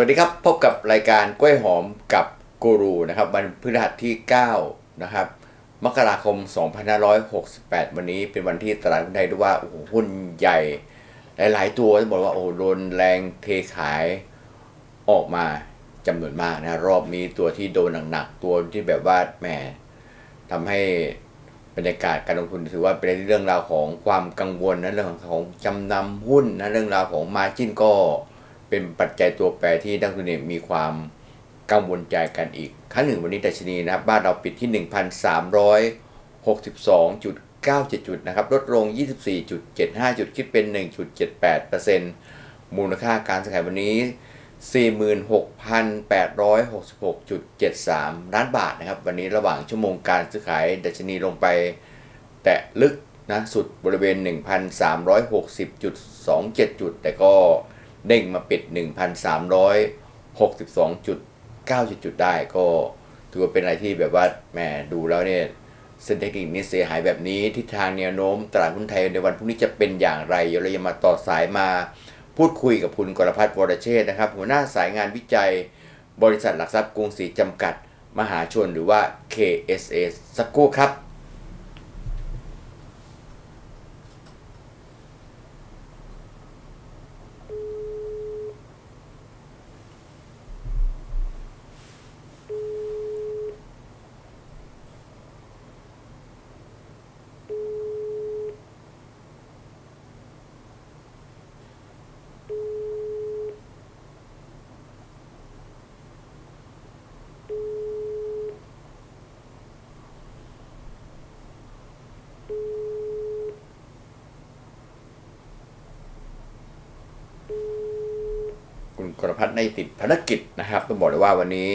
สวัสดีครับพบกับรายการกล้วยหอมกับกูรูนะครับวันพฤหัสที่9นะครับมกราคม 2568 วันนี้เป็นวันที่ตลาดหุ้นไทยด้วยว่าโอ้โหหุ้นใหญ่ หลาย ๆ ตัวต้องบอกว่าโอ้โหโดนแรงเทขายออกมาจำนวนมากนะรอบนี้ตัวที่โดนหนักๆตัวที่แบบว่าแหมทำให้บรรยากาศการลงทุนถือว่าเป็นเรื่องราวของความกังวลนะเรื่องของจำนำหุ้นนะเรื่องราวของมาจิ้นก็ เป็นปัจจัยตัวแปรที่นักลงทุนนิยมีความกังวลใจกันอีกครั้งหนึ่งวันนี้ดัชนีนะครับ บ้านเราปิดที่ 1,362.97 จุดนะครับ ลดลง 24.75 จุดคิดเป็น 1.78%มูลค่าการซื้อขายวันนี้ 46,866.73 ล้านบาทนะครับ วันนี้ระหว่างชั่วโมงการซื้อขายดัชนีลงไป แตะลึกนะสุดบริเวณ 1,360.27 จุด แต่ก็ เด้งมาปิด 1,362.97จุดได้ก็ถือว่าเป็นอะไรที่แบบว่าแหมดูแล้วเนี่ยเส้นเทคนิคนี้เสียหายแบบนี้ทิศทางแนวโน้มตลาดหุ้นไทยในวันพรุ่งนี้จะเป็นอย่างไรเดี๋ยวเราจะมาต่อสายมาพูดคุยกับคุณกรพัฒน์วรเชษนะครับ หัวหน้าสายงานวิจัย บริษัทหลักทรัพย์กรุงศรีจำกัด มหาชนหรือว่า KSA สักครู่ครับ คุณ กรพัฒน์ได้ติดภารกิจนะครับต้องบอกเลยว่าวันนี้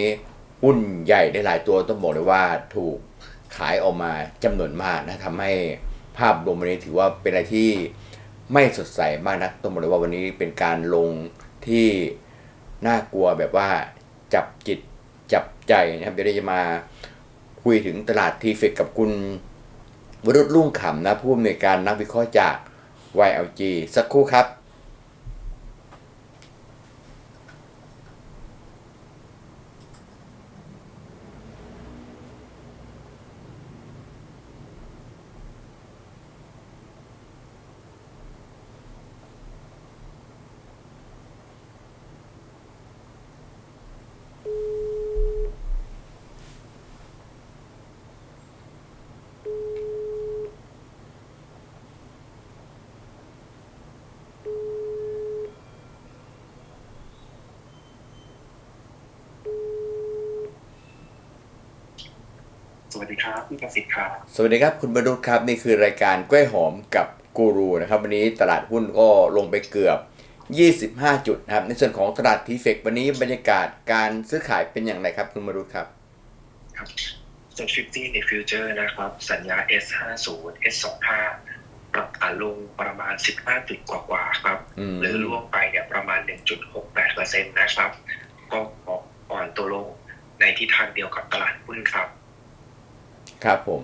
หุ้นใหญ่ได้หลายตัวต้องบอกเลยว่าถูกขายออกมาจำนวนมากนะทำให้ภาพรวมวันนี้ถือว่าเป็นอะไรที่ไม่สดใสมากนักต้องบอกเลยว่าวันนี้เป็นการลงที่น่ากลัวแบบว่าจับจิตจับใจนะครับเดี๋ยวเราจะมาคุยถึงตลาดทีเฟกกับคุณวรุษรุ่งขำนะผู้อำนวยการนักวิเคราะห์จาก YLG สักครู่ครับ สวัสดีครับพี่ประสิทธิ์ครับ สวัสดีครับคุณบรรลุครับนี่คือรายการกล้วยหอมกับกูรูนะครับวันนี้ตลาดหุ้นก็ลงไปเกือบ 25 จุดนะครับในส่วนของตลาดทีเฟกวันนี้บรรยากาศการซื้อขายเป็นอย่างไรครับคุณบรรลุครับครับส่วน50ในฟิวเจอร์นะครับ สัญญา S50 S25 ปรับฐานลงประมาณ 15 จุดกว่าๆครับอืมหรือร่วงไปเนี่ยประมาณ 1.68%นะครับ ก็อ่อนตัวลงในทิศทางเดียวกับตลาดหุ้นครับ ครับผม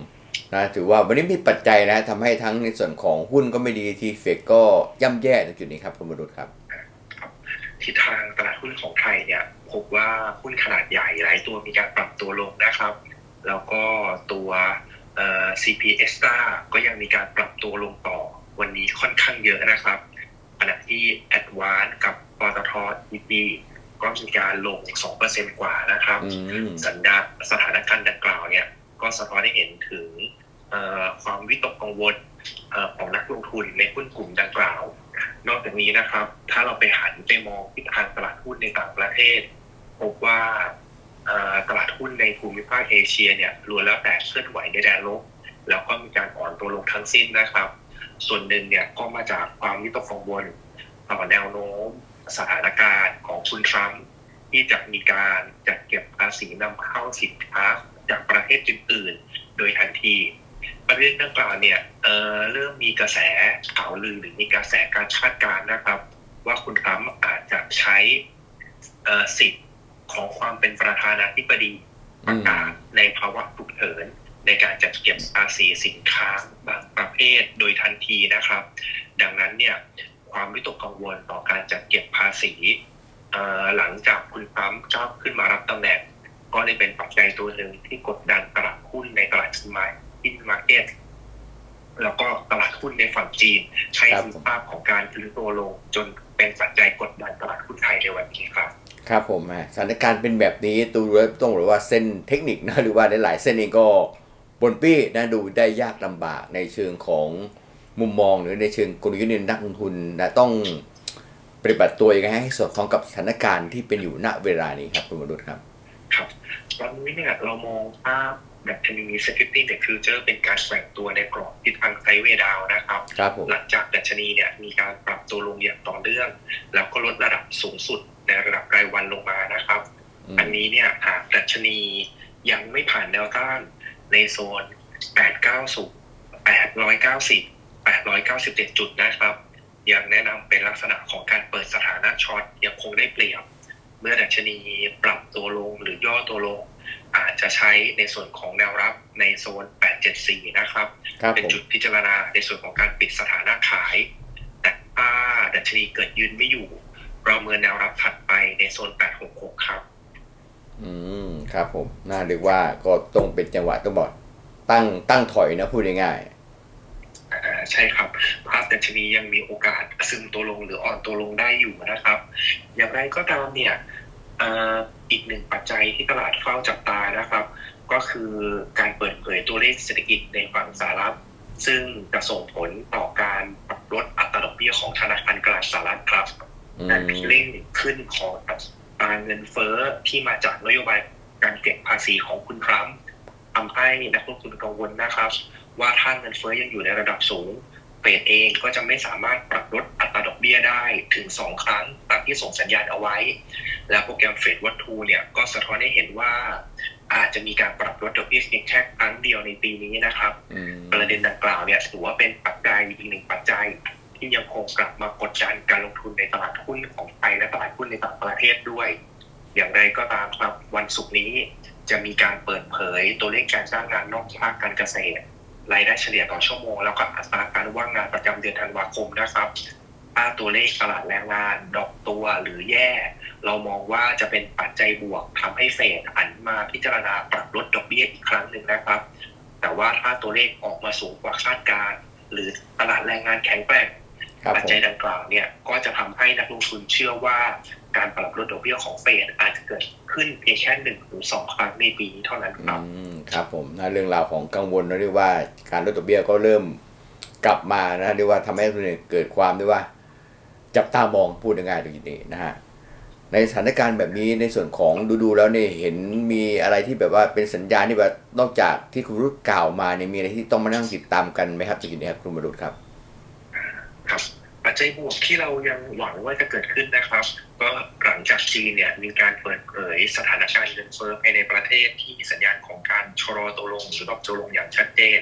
นะถือว่าวันนี้มีปัจจัยนะทำให้ทั้งในส่วนของหุ้นก็ไม่ดีทีเฟกก็ย่ำแย่ในจุดนี้ครับคุณบรรลุครับ ทิศทางตลาดหุ้นของไทยเนี่ย พบว่าหุ้นขนาดใหญ่หลายตัวมีการปรับตัวลงนะครับ แล้วก็ตัวเอ่อ CP Extra ก็ยังมีการปรับตัวลงต่อวันนี้ค่อนข้างเยอะนะครับขณะที่ Advance กับปตท EP ก็มีการลง 2%กว่านะครับอืมสัญญาณสถานการณ์ดังกล่าวเนี่ย ก็สะท้อนให้เห็นถึงความวิตกกังวลของนักลงทุนในหุ้นกลุ่มดังกล่าว นอกจากนี้นะครับ ถ้าเราไปหันไปมองทิศทางตลาดหุ้นในต่างประเทศ พบว่าตลาดหุ้นในภูมิภาคเอเชียเนี่ยล้วนแล้วแต่เคลื่อนไหวในแดนลบ แล้วก็มีการอ่อนตัวลงทั้งสิ้นนะครับ ส่วนหนึ่งเนี่ยก็มาจากความวิตกกังวลต่อแนวโน้ม สถานการณ์ของคุณทรัมป์ที่จะมีการจัดเก็บภาษีนำเข้าสินค้า จากประเทศอื่นๆ โดยทันที ประเด็นดังกล่าวเนี่ยเเริ่มมีกระแสข่าวลือหรือมีกระแสการคาดการณ์นะครับ ว่าคุณทรัมป์อาจจะใช้สิทธิ์ของความเป็นประธานาธิบดีประกาศในภาวะฉุกเฉินในการจัดเก็บภาษีสินค้าบางประเภทโดยทันทีนะครับ ดังนั้นเนี่ยความวิตกกังวลต่อการจัดเก็บภาษีหลังจากเจ้าขึ้นมารับตำแหน่ง ก็เลยเป็นปัจจัยตัวหนึ่งที่กดดันตลาดหุ้นในตลาดชินไมอินมาร์เก็ตแล้วก็ตลาดหุ้นในฝั่งจีนใช้ครับสภาพของการฟื้นตัวลงจนเป็นปัจจัยกดดันตลาดหุ้นไทยในวันนี้ครับ ครับผมฮะสถานการณ์เป็นแบบนี้ตูรู้ต้องบอกว่าเส้นเทคนิคนะหรือว่าหลายๆเส้นเองก็บนปี้นะดูได้ยากลำบากในเชิงของมุมมองหรือในเชิงกลยุทธ์ในนักลงทุนนะต้องปฏิบัติตัวยังไงให้สอดคล้องกับสถานการณ์ที่เป็นอยู่ณเวลานี้ครับคุณวรุษครับครับ ตอนนี้เนี่ยเรามองภาพดัชนี Security Index Future เป็นการแกว่งตัวในกรอบทิศทางไซด์เวย์ดาวน์นะครับครับผมหลังจากดัชนีเนี่ยมีการปรับตัวลงอย่างต่อเนื่อง แล้วก็ลดระดับสูงสุดในระดับรายวันลงมานะครับอืมอันนี้เนี่ยหากดัชนียังไม่ผ่านแนวต้านในโซน 890 890 897 จุดนะครับ ยังแนะนำเป็นลักษณะของการเปิดสถานะช็อตยังคงได้เปรียบ เมื่อดัชนีปรับตัวลงหรือย่อตัวลง อาจจะใช้ในส่วนของแนวรับในโซน 874 นะครับครับเป็นผมจุดพิจารณาในส่วนของการปิดสถานะขาย แต่ถ้าดัชนีเกิดยืนไม่อยู่ เราเมินแนวรับถัดไปในโซน 866 ครับ อืม ครับผม น่าเรียกว่าก็ต้องเป็นจังหวะต้องบอกตั้งตั้งถอยนะพูดง่ายอ่า ใช่ครับภาพดัชนียังมีโอกาสซึมตัวลงหรืออ่อนตัวลงได้อยู่นะครับ อย่างไรก็ตามเนี่ยเอ่ออีกหนึ่งปัจจัยที่ตลาดเฝ้าจับตานะครับ ก็คือการเปิดเผยตัวเลขเศรษฐกิจในฝั่งสหรัฐ ซึ่งจะส่งผลต่อการปรับลดอัตราดอกเบี้ยของธนาคารกลางสหรัฐครับๆอืการมเร่งขึ้นของอัตราเงินเฟ้อที่มาจากนโยบายการเก็บภาษีของคุณทรัมป์ทำให้นักลงทุนกังวลนะครับ ว่าถ้าเงินเฟ้อยังอยู่ในระดับสูงเฟดเองก็จะไม่สามารถปรับลดอัตราดอกเบี้ยได้ถึง 2 ครั้งตามที่ส่งสัญญาณเอาไว้ และโปรแกรมเฟดวัตทูเนี่ยก็สะท้อนให้เห็นว่าอาจจะมีการปรับลดดอกเบี้ยเพียงแค่ครั้งเดียวในปีนี้นะครับอืมประเด็นดังกล่าวเนี่ยถือว่าเป็นปัจจัยอีกหนึ่งปัจจัย ที่ยังคงกลับมากดดันการลงทุนในตลาดหุ้นของไทยและตลาดหุ้นในต่างประเทศด้วย อย่างไรก็ตามครับวันศุกร์นี้จะมีการเปิดเผยตัวเลขการจ้างงานนอกภาคการเกษตร รายได้เฉลี่ยต่อชั่วโมง แล้วก็อัตราการว่างงานประจำเดือนธันวาคมนะครับ ถ้าตัวเลขตลาดแรงงานดอกตัวหรือแย่ เรามองว่าจะเป็นปัจจัยบวกทำให้เฟดหันมาพิจารณาปรับลดดอกเบี้ยอีกครั้งหนึ่งนะครับ แต่ว่าถ้าตัวเลขออกมาสูงกว่าคาดการณ์หรือตลาดแรงงานแข็งแกร่งครับปัจผมจัยดังกล่าวเนี่ยก็จะทำให้นักลงทุนเชื่อว่า การปรับลดดอกเบี้ยของเฟดอาจจะเกิดขึ้นเพียงแค่หนึ่งหรือสองครั้งในปีนี้เท่านั้นครับอืมครับผมนะเรื่องราวของกังวลนะเรียกว่าการลดดอกเบี้ยก็เริ่มกลับมานะเรียกว่าทำให้ตัวเองเกิดความด้วยว่า จับตามองพูดง่ายๆตรงนี้นะฮะในสถานการณ์แบบนี้ในส่วนของดูดูๆแล้วเนี่ยเห็นมีอะไรที่แบบว่าเป็นสัญญาณที่แบบนอกจากที่คุณรุษกล่าวมาเนี่ยมีอะไรที่ต้องมานั่งติดตามกันไหมครับตรงนี้ครับคุณมรุษครับ ครับ ปัจจัยบวกที่เรายังหวังว่าจะเกิดขึ้นนะครับ ก็หลังจากจีนเนี่ยมีการเปิดเผยสถานการณ์เงินเฟ้อภายในประเทศที่มีสัญญาณของการชะลอตัวลงหรือดรอปตัวลงอย่างชัดเจน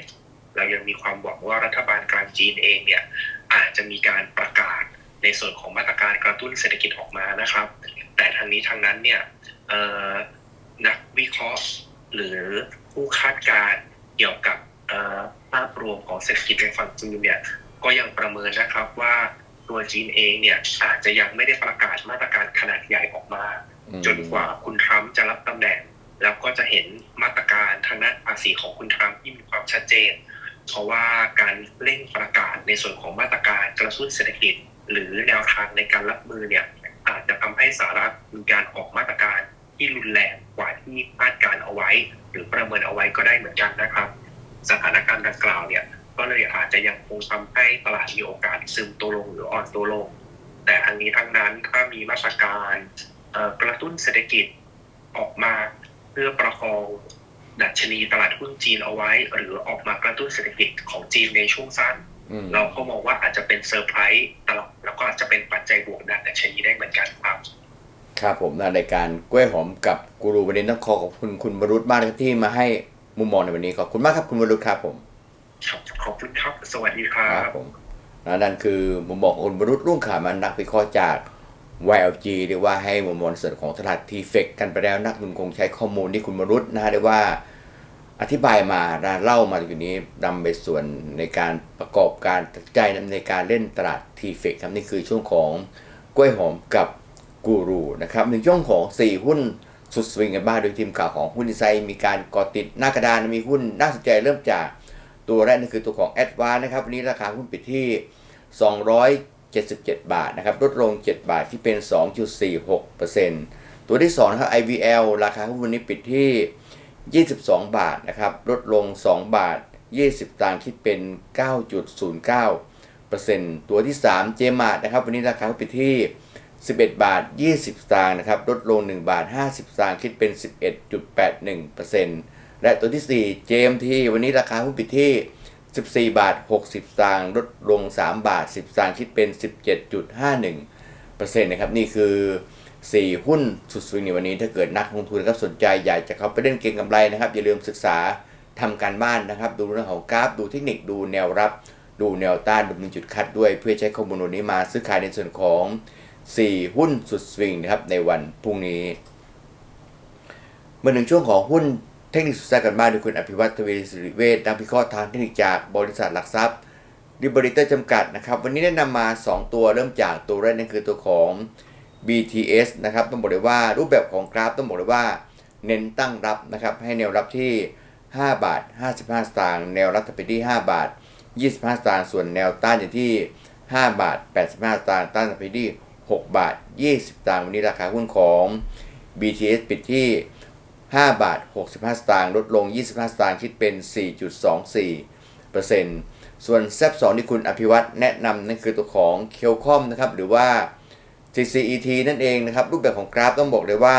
เรายังมีความหวังว่ารัฐบาลกลางจีนเองเนี่ยอาจจะมีการประกาศในส่วนของมาตรการกระตุ้นเศรษฐกิจออกมานะครับ แต่ทางนี้ทางนั้นเนี่ยนักวิเคราะห์หรือผู้คาดการเกี่ยวกับภาพรวมของเศรษฐกิจในฝั่งจีนเนี่ย ก็ยังประเมินนะครับว่าตัวจีนเองเนี่ยอาจจะยังไม่ได้ประกาศมาตรการขนาดใหญ่ออกมาอืมจนกว่าคุณทรัมป์จะรับตำแหน่ง แล้วก็จะเห็นมาตรการทางด้านภาษีของคุณทรัมป์ที่มีความชัดเจน เพราะว่าการเร่งประกาศในส่วนของมาตรการกระตุ้นเศรษฐกิจ หรือแนวทางในการรับมือเนี่ยอาจจะทำให้สหรัฐมีการออกมาตรการที่รุนแรงกว่าที่คาดการเอาไว้ หรือประเมินเอาไว้ก็ได้เหมือนกันนะครับ สถานการณ์ดังกล่าวเนี่ย ก็เลยอาจจะยังคงทำให้ตลาดมีโอกาสซึมตัวลงหรืออ่อนตัวลง แต่ทั้งนี้ทั้งนั้นถ้ามีมาตรการเอ่อกระตุ้นเศรษฐกิจออกมาเพื่อประคองดัชนีตลาดหุ้นจีนเอาไว้ หรือออกมากระตุ้นเศรษฐกิจของจีนในช่วงสั้นอืมเราก็มองว่าอาจจะเป็นเซอร์ไพรส์ตลอดแล้วก็อาจจะเป็นปัจจัยบวกด้านดัชนีได้เหมือนกันครับครับผมนะรายการกล้วยหอมกับกูรูวันนี้ต้องขอขอบคุณคุณมรุษมากนะครับที่มาให้มุมมองในวันนี้ขอบคุณมากครับคุณมรุษครับผม ครับขอบคุณครับ สวัสดีครัครับ ผมนั่นคือมุมมองของคุณบรุษรุ่งขามันนักวิเคราะห์จาก YLG เรียกว่าให้มุมมองในส่วนของตลาดทีเฟกกันไปแล้วนักลงทุนคงใช้ข้อมูลที่คุณบรุษนะฮะเรียกว่าอธิบายมานะเล่ามาตรงนี้นำไปส่วนในการประกอบการตัดใจในการเล่นตลาดทีเฟกครับนี่คือช่วงของกล้วยหอมกับกูรูนะครับในช่วงของ 4 หุ้นสุดสวิงกันบ้างโดยทีมข่าวของหุ้นไซด์มีการเกาะติดหน้ากระดานมีหุ้นน่าสนใจเริ่มจาก ตัวแรกนั่นคือตัวของ a d v a n c e นะครับวันนี้ราคาหุ้นปิดที่ 277 บาทนะครับลดลง 7 บาทที่เป็น 2.46%ตัวที่2นะครับ IVL ราคาหุ้นวันนี้ปิดที่ 22 บาทนะครับลดลง 2 บาท 20ตังค์คิดเป็น 9.09%ตัวที่3 j m a r t นะครับวันนี้ราคาหุ้นปิดที่ 11 บาท 20สตางค์นะครับลดลง 1 บาท 50สตางค์คิดเป็น 11.81% และตัวที่ 4 JMT วันนี้ราคาหุ้นปิดที่ 14 บาท 60สตางค์ลดลง 3 บาท 10สตางค์คิดเป็น 17.51%นะครับนี่คือ 4 หุ้นสุดสวิงในวันนี้ถ้าเกิดนักลงทุนนะครับสนใจอยากจะเข้าไปเล่นเก็งกำไรนะครับ อย่าลืมศึกษาทำการบ้านนะครับ ดูเรื่องของกราฟดูเทคนิคดูแนวรับ ดูแนวต้านดูจุดคัดด้วยเพื่อใช้ข้อมูลนี้มาซื้อขายในส่วนของ 4 หุ้นสุดสวิงนะครับในวันพรุ่งนี้มาถึงช่วงของหุ้น เทคนิคสุดแซ่บกันบ้างโดยคุณอภิวัตทวีสิริเวชนักวิเคราะห์ทางเทคนิคจากบริษัทหลักทรัพย์ดิบริเตอร์จำกัดนะครับ วันนี้ได้นำมา 2 ตัวเริ่มจากตัวแรกนั่นคือตัวของ BTS นะครับ ต้องบอกเลยว่ารูปแบบของกราฟต้องบอกเลยว่า เน้นตั้งรับนะครับ ให้แนวรับที่ 5 บาท 55 สตางค์แนวรับจะไปที่ 5 บาท 25 สตางค์ส่วนแนวต้านอยู่ที่ 5 บาท 85 สตางค์ต้านจะไปที่ 6 บาท 20 สตางค์วันนี้ราคาหุ้นของ BTS ปิดที่ 5 บาท 65 สตางค์ลดลง 25 สตางค์คิดเป็น 4.24%ส่วนแซบ2ที่คุณอภิวัตแนะนำนั่นคือตัวของเคลคอมนะครับหรือว่า CCET นั่นเองนะครับ รูปแบบของกราฟต้องบอกเลยว่า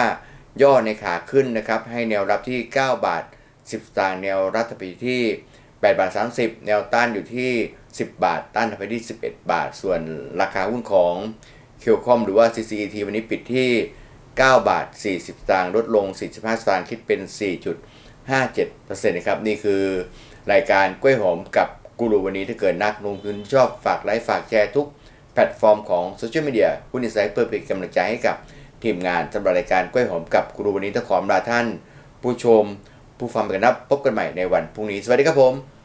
ย่อในขาขึ้นนะครับ ให้แนวรับที่ 9 บาท 10 สตางค์แนวรับจะไปที่ 8 บาท 30 แนวต้านอยู่ที่ 10 บาท ต้านไปที่ 11 บาท ส่วนราคาหุ้นของเคลคอมหรือว่า CCET วันนี้ปิดที่ 9 บาท 40 สตางค์ลดลง 45 สตางค์คิดเป็น 4.57%นะครับนี่คือรายการกล้วยหอมกับกูรูวันนี้ถ้าเกิดนักลงทุนชอบฝากไลค์ฝากแชร์ทุกแพลตฟอร์มของโซเชียลมีเดียหุ้นอินไซต์เพื่อเป็นกำลังใจให้กับทีมงานสำหรับรายการกล้วยหอมกับกูรูวันนี้ต้องขออำลาท่าน ผู้ชมผู้ฟังไปกันนับพบกันใหม่ในวันพรุ่งนี้ สวัสดีครับผม